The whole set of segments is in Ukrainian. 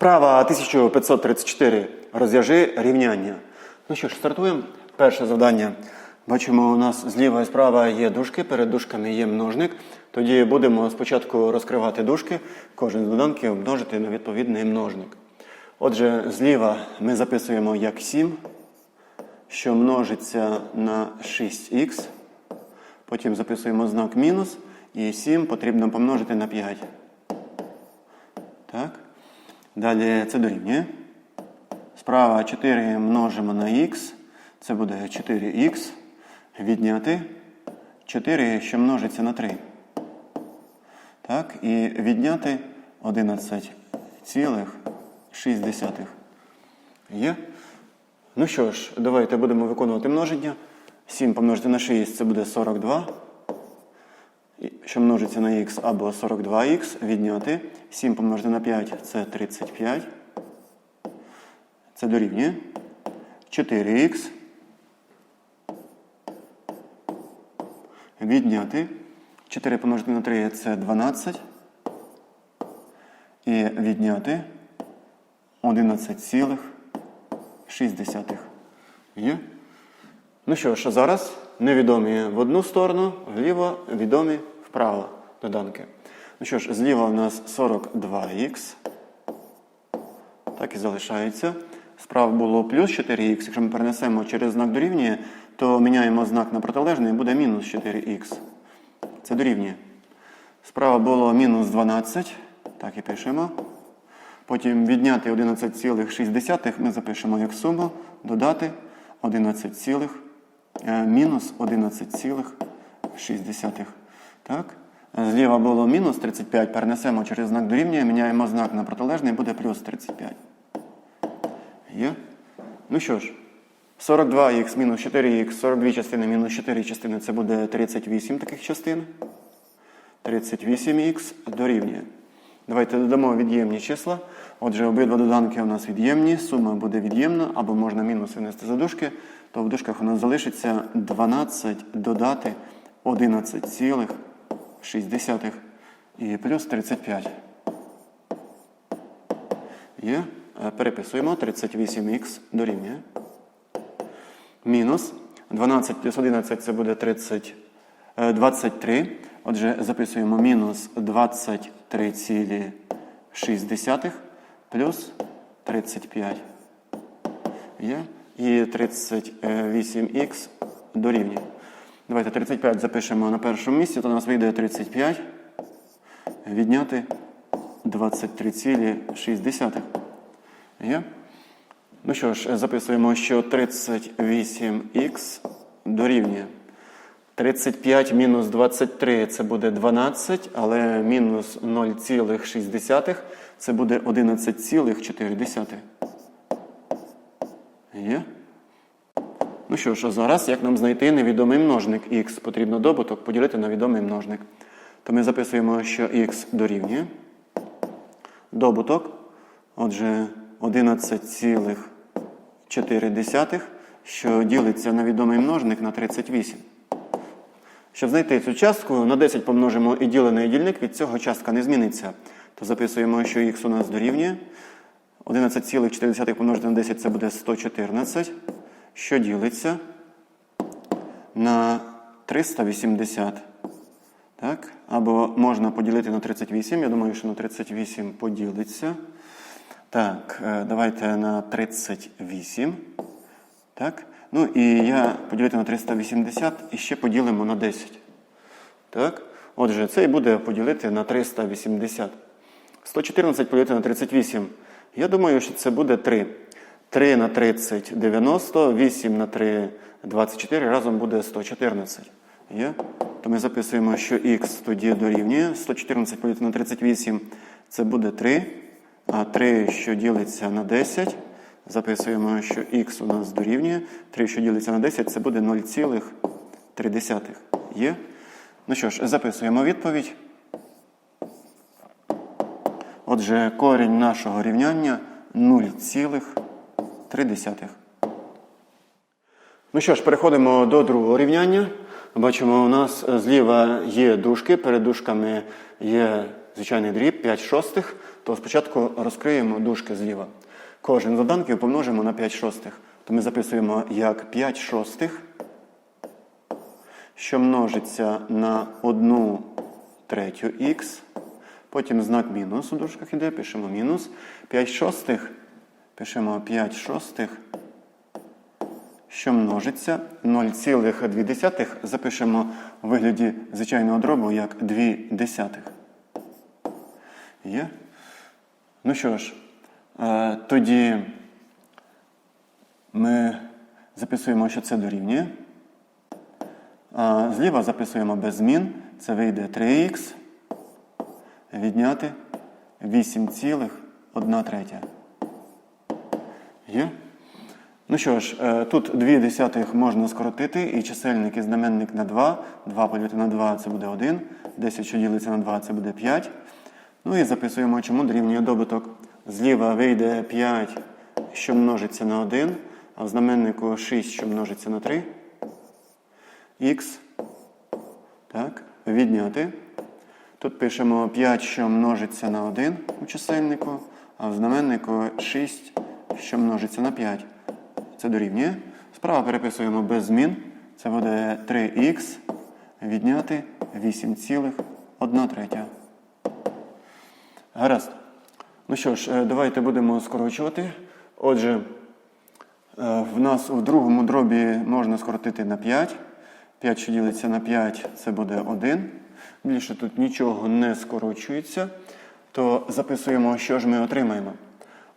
Вправа 1534. Розв'яжи рівняння. Ну що ж, стартуємо. Перше завдання. Бачимо, у нас зліва і справа є дужки, перед дужками є множник. Тоді будемо спочатку розкривати дужки, кожен з доданків множити на відповідний множник. Отже, зліва ми записуємо як 7, що множиться на 6х. Потім записуємо знак мінус. І 7 потрібно помножити на 5. Так. Далі це дорівнює. Справа 4 множимо на х. Це буде 4х. Відняти 4, що множиться на 3. Так, і відняти 11,6. Є? Ну що ж, давайте будемо виконувати множення. 7 помножити на 6 це буде 42. Що множиться на х або 42х, відняти. 7 помножити на 5 це 35. Це дорівнює. 4х. Відняти. 4 помножити на 3 це 12. І відняти 11,6. Є? Ну що ж, зараз невідомі в одну сторону, вліво відомі вправо доданки. Ну що ж, зліва у нас 42х. Так і залишається. Справа було плюс 4х. Якщо ми перенесемо через знак дорівнює, то міняємо знак на протилежний і буде мінус 4х. Це дорівнює. Справа було мінус 12. Так і пишемо. Потім відняти 11,6 ми запишемо як суму, додати 11, е, мінус 11,6. Так? Зліва було мінус 35, перенесемо через знак дорівнює, міняємо знак на протилежний, буде плюс 35. Є? Ну що ж, 42х мінус 4х, 42 частини мінус 4 частини це буде 38 таких частин. 38х дорівнює. Давайте додамо від'ємні числа. Отже, обидва доданки у нас від'ємні, сума буде від'ємна, або можна мінус винести за дужки, то в дужках у нас залишиться 12 додати 11,6 і плюс 35. Є. Е, Переписуємо 38х дорівнює. Мінус 12 плюс 11 це буде 30, е, 23. Отже, записуємо мінус 23,6 плюс 35. Є. І 38х дорівнює. Давайте 35 запишемо на першому місці, то у нас вийде 35. Відняти 23,6. Є? Ну що ж, записуємо, що 38х дорівнює. 35 мінус 23 це буде 12, але мінус 0,6 це буде 11,4. Є? Ну що ж, а зараз, як нам знайти невідомий множник х? Потрібно добуток поділити на відомий множник. То ми записуємо, що х дорівнює. Добуток. Отже, 11,4, що ділиться на відомий множник на 38. Щоб знайти цю частку, на 10 помножимо і ділений дільник, від цього частка не зміниться. То записуємо, що х у нас дорівнює. 11,4 помножити на 10 це буде 114, що ділиться на 380. Так? Або можна поділити на 38. Я думаю, що на 38 поділиться. Так, е, давайте на 38. Так. Ну і я поділити на 380 і ще поділимо на 10. Так. Отже, це і буде поділити на 380. 114 поділити на 38. Я думаю, що це буде 3. 3 на 30 90, 8 на 3 24, разом буде 114. Є? То ми записуємо, що х тоді дорівнює. 114 поділити на 38 це буде 3. А 3, що ділиться на 10, записуємо, що х у нас дорівнює. 3, що ділиться на 10, це буде 0,3. Є? Ну що ж, записуємо відповідь. Отже, корінь нашого рівняння 0,3. Ну що ж, переходимо до другого рівняння. Бачимо, у нас зліва є дужки, перед дужками є звичайний дріб 5 шостих. то спочатку розкриємо дужки зліва. Кожен з доданків помножимо на 5 шостих. То ми записуємо як 5 шостих, що множиться на 1 третю х. Потім знак мінус у дужках іде, пишемо мінус. 5 шостих, пишемо 5 шостих, що множиться 0,2 запишемо у вигляді звичайного дробу як 2 десятих. Є? Ну що ж, е, тоді ми записуємо, що це дорівнює. Зліва записуємо без змін. Це вийде 3х відняти 8,1 третя. Є? Ну що ж, е, тут 2 десятих можна скоротити, і чисельник і знаменник на 2. 2 поділити на 2 це буде 1. 10, що ділиться на 2, це буде 5. Ну і записуємо, чому дорівнює добуток. Зліва вийде 5, що множиться на 1, а в знаменнику 6, що множиться на 3. Х. Так, відняти. Тут пишемо 5, що множиться на 1 у чисельнику, а в знаменнику 6, що множиться на 5. Це дорівнює. Справа переписуємо без змін. Це буде 3х відняти 8,1 третя. Гаразд. Ну що ж, е, давайте будемо скорочувати. Отже, е, в нас у другому дробі можна скоротити на 5. 5, що ділиться на 5, це буде 1. Більше тут нічого не скорочується. То записуємо, що ж ми отримаємо.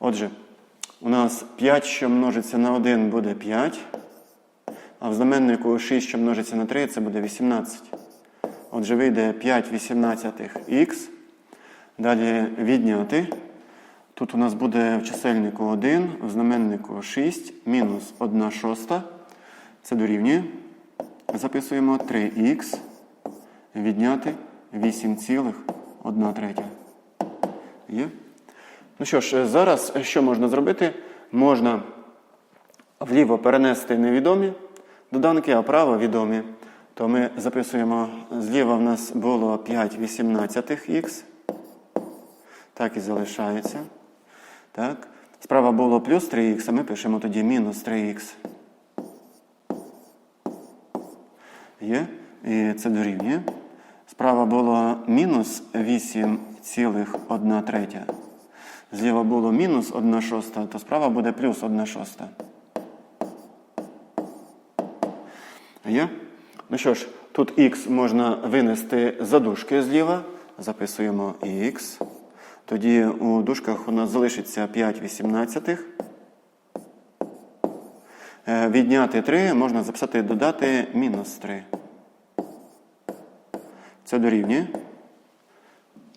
Отже, у нас 5, що множиться на 1, буде 5. А в знаменнику 6, що множиться на 3, це буде 18. Отже, вийде 5 18х. Далі відняти. Тут у нас буде в чисельнику 1, в знаменнику 6, мінус 1 шоста. Це дорівнює. Записуємо 3х відняти 8,1 третя. Є? Ну що ж, зараз що можна зробити? Можна вліво перенести невідомі доданки, а вправо відомі. То ми записуємо, зліва в нас було 5 18х. Так і залишається. Так. Справа було плюс 3х, а ми пишемо тоді мінус 3х. Є. І це дорівнює. Справа було мінус 8,1 третя. Зліва було мінус 1 шоста, то справа буде плюс 1 шоста. Є? Ну що ж, тут х можна винести за дужки зліва. Записуємо х. Тоді у дужках у нас залишиться 5 18. Е, Відняти 3 можна записати додати мінус 3. Це дорівнює.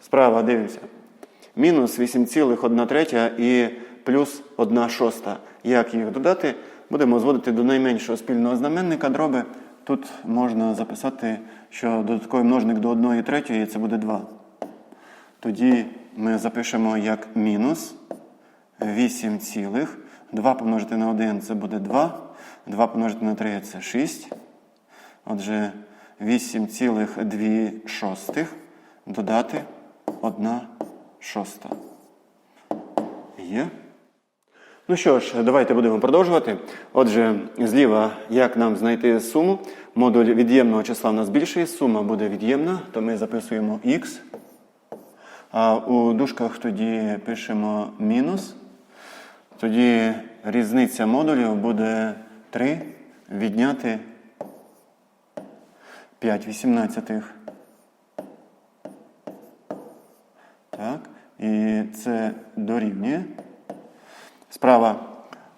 Справа дивимося. Мінус 8,1 третя і плюс 1 шоста. Як їх додати? Будемо зводити до найменшого спільного знаменника дроби. Тут можна записати, що додатковий множник до 1 третьої це буде 2. Тоді ми запишемо як мінус 8 цілих. 2 помножити на 1 це буде 2. 2 помножити на 3 це 6. Отже, 8,2 шостих додати 1 шоста. Є. Ну що ж, давайте будемо продовжувати. Отже, зліва, як нам знайти суму? Модуль від'ємного числа в нас більший, сума буде від'ємна, то ми записуємо х. А у дужках тоді пишемо мінус. Тоді різниця модулів буде 3 відняти 5 вісімнадцятих. Так, і це дорівнює. Справа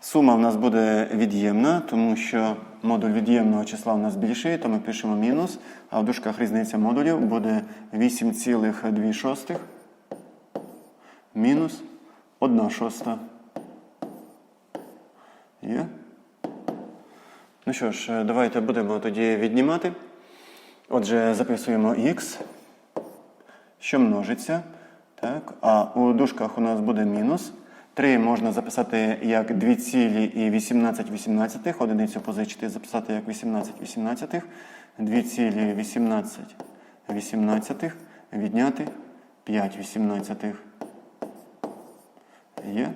сума в нас буде від'ємна, тому що модуль від'ємного числа в нас більший, то ми пишемо мінус, а в дужках різниця модулів буде 8,2 мінус 1 шоста. Є? Ну що ж, давайте будемо тоді віднімати. Отже, записуємо х, що множиться. Так, А у дужках у нас буде мінус. 3 можна записати як 2,18 18, одиницю позичити, записати як 18 18, 2,18 18, відняти 5 18. Є.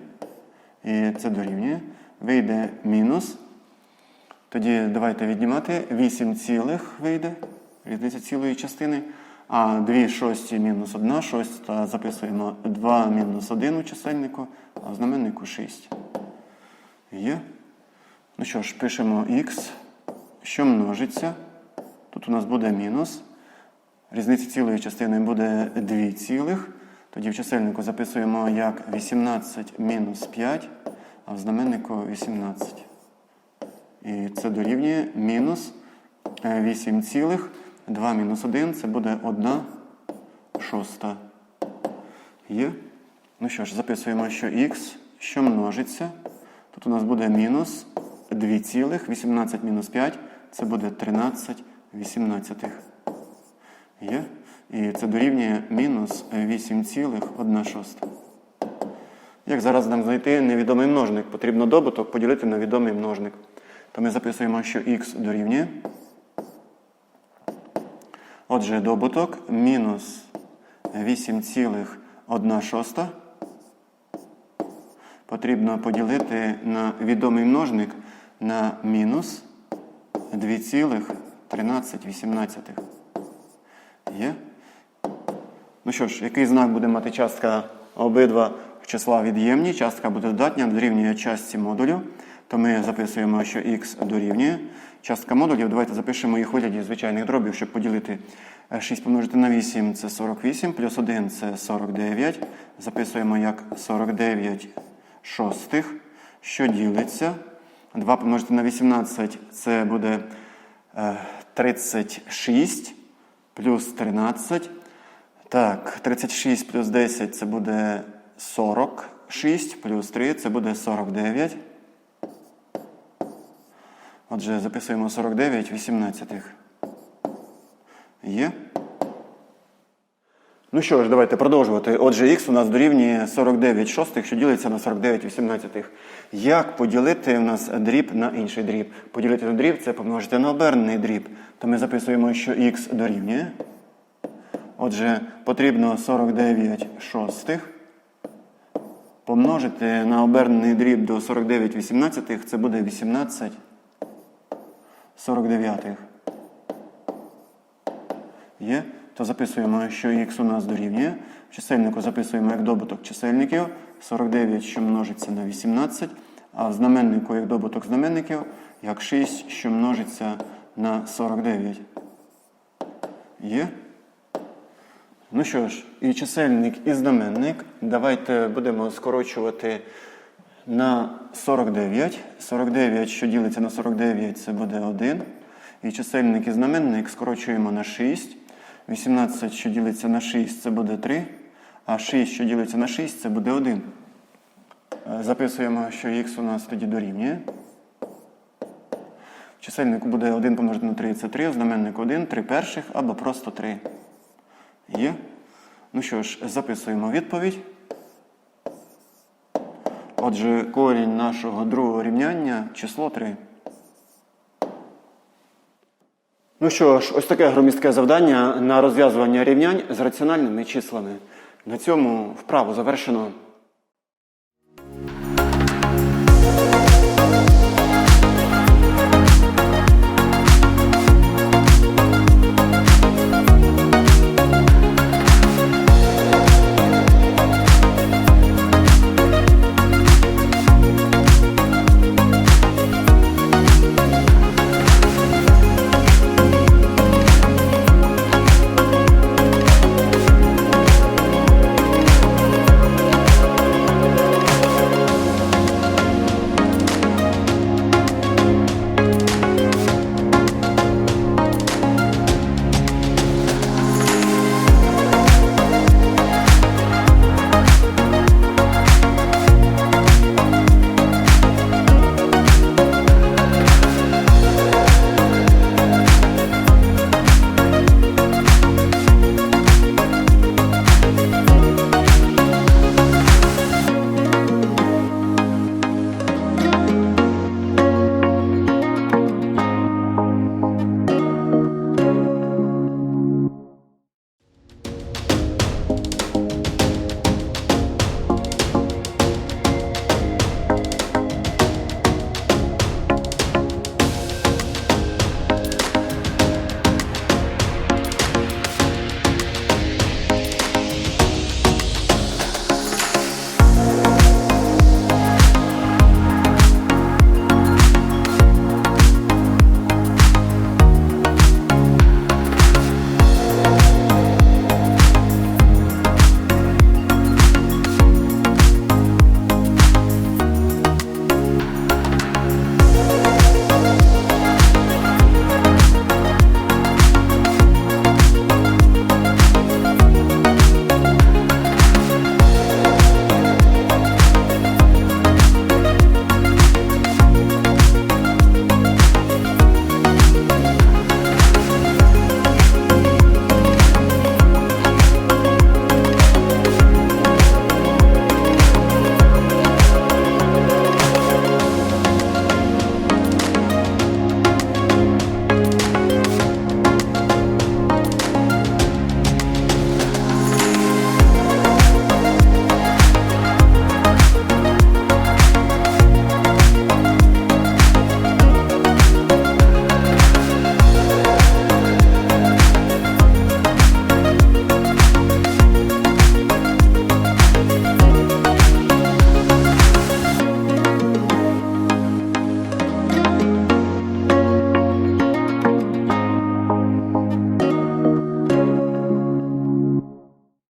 І це дорівнює. Вийде мінус. Тоді давайте віднімати 8 цілих вийде, різниця цілої частини. А 2 шості мінус 1 шоста записуємо 2 мінус 1 у чисельнику, а в знаменнику 6. Є. Ну що ж, пишемо х, що множиться. Тут у нас буде мінус. Різниця цілої частини буде 2 цілих. Тоді в чисельнику записуємо як 18 мінус 5, а в знаменнику 18. І це дорівнює мінус 8 цілих. 2 мінус 1 це буде 1 шоста. Є. Ну що ж, записуємо, що х, що множиться. Тут у нас буде мінус 2 цілих, 18 мінус 5, це буде 13 18. Є. І це дорівнює мінус 8 цілих 1 шоста. Як зараз нам знайти невідомий множник? Потрібно добуток поділити на відомий множник. То ми записуємо, що х дорівнює. Отже, добуток мінус 8,1 шоста. Потрібно поділити на відомий множник на мінус 2,1318. Є? Ну що ж, який знак буде мати частка обидва числа від'ємні, частка буде додатня, дорівнює частці модулю. То ми записуємо, що х дорівнює. Частка модулів, давайте запишемо їх у вигляді звичайних дробів, щоб поділити Е, 6 помножити на 8 це 48, плюс 1 це 49. Записуємо як 49 шостих, що ділиться. 2 помножити на 18 це буде е, 36 плюс 13. Так, 36 плюс 10 це буде 46, плюс 3 це буде 49. Отже, записуємо 49 18. Є. Ну що ж, давайте продовжувати. Отже, х у нас дорівнює 49 шостих, що ділиться на 49 18. Як поділити у нас дріб на інший дріб? Поділити на дріб це помножити на обернений дріб. То ми записуємо, що х дорівнює. Отже, потрібно 49 шостих помножити на обернений дріб до 49 18, це буде 18 49. Є? То записуємо, що х у нас дорівнює. В чисельнику записуємо як добуток чисельників 49, що множиться на 18, а в знаменнику як добуток знаменників, як 6, що множиться на 49. Є? Ну що ж, і чисельник, і знаменник. Давайте будемо скорочувати на 49. 49, що ділиться на 49, це буде 1. І чисельник і знаменник скорочуємо на 6. 18, що ділиться на 6, це буде 3. А 6, що ділиться на 6, це буде 1. Е, Записуємо, що х у нас тоді дорівнює. В чисельнику буде 1 помножити на 3, це 3, в знаменнику 1, 3 перших або просто 3. Є. Ну що ж, записуємо відповідь. Отже, корінь нашого другого рівняння число 3. Ну що ж, ось таке громістке завдання на розв'язування рівнянь з раціональними числами. На цьому вправу завершено.